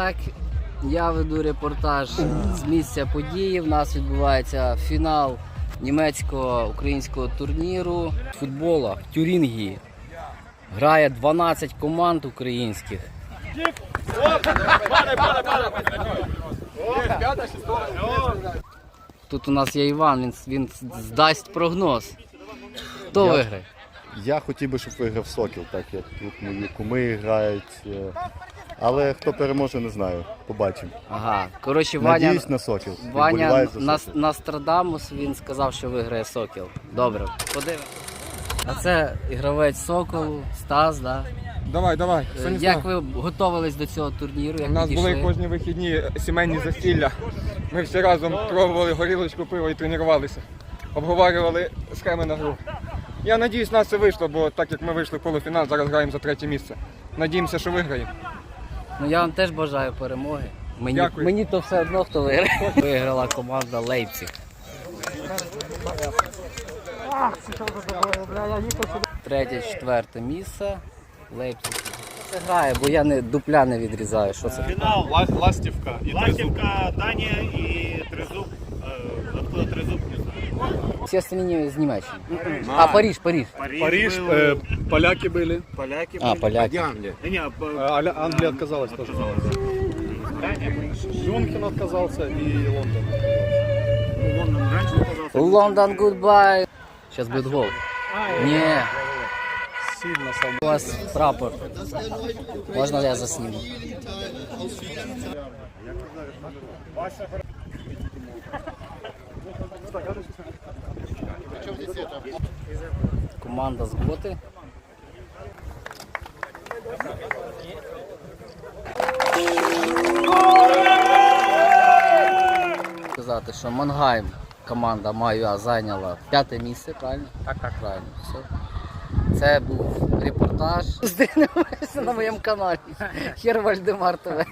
так, я веду репортаж з місця події. У нас відбувається фінал німецько-українського турніру з футбола в Тюрінгії. Грає 12 команд українських. Тут у нас є Іван, він, він здасть прогноз. Хто Я- виграє? Я хотів би, щоб виграв Сокіл, так як тут мої куми грають. Але хто переможе, не знаю. Побачимо. Ага. Коротше, Ваня, Надіюсь на Сокіл. Ваня Вболіваю за Нас, Сокіл. Нострадамус, він сказав, що виграє Сокіл. Добре, подивимось. А це ігровець Соколу, Стас, да? Давай, давай. Е, Станіслав. Як ви готувались до цього турніру? Як У нас підійшли? були кожні вихідні сімейні застілля. Ми всі разом пробували горілочку, пиво і тренувалися. Обговорювали схеми на гру. Я надіюсь, нас це вийшло, бо так як ми вийшли в полуфінал, зараз граємо за третє місце. Надіємося, що виграємо. Ну я вам теж бажаю перемоги. Мені, Дякую. мені то все одно, хто виграє. Виграла команда Лейпциг. Третє, четверте місце. Лейпциг. Це грає, бо я не дупля не відрізаю. Що це? Фінал. Ластівка. Ластівка, Данія і знаю. Всі остальні з Німеччини. А, Париж, Париж. Париж, Париж, был, э, поляки были. поляки А, были. поляки. Не, не, а, Э, по- Аля- Англия отказалась тоже. Мюнхен отказался и Лондон. Лондон раньше оказался. Лондон, гудбай. Сейчас будет гол. Не, Сильно сам. у вас прапор. Можно я засниму? Команда з Готи. Сказати, що Мангайм команда моя зайняла п'яте місце, правильно? Так, так. Правильно. Все. Це був репортаж. Зустрінемося на моєму каналі. Хер Вальдемар ТВ.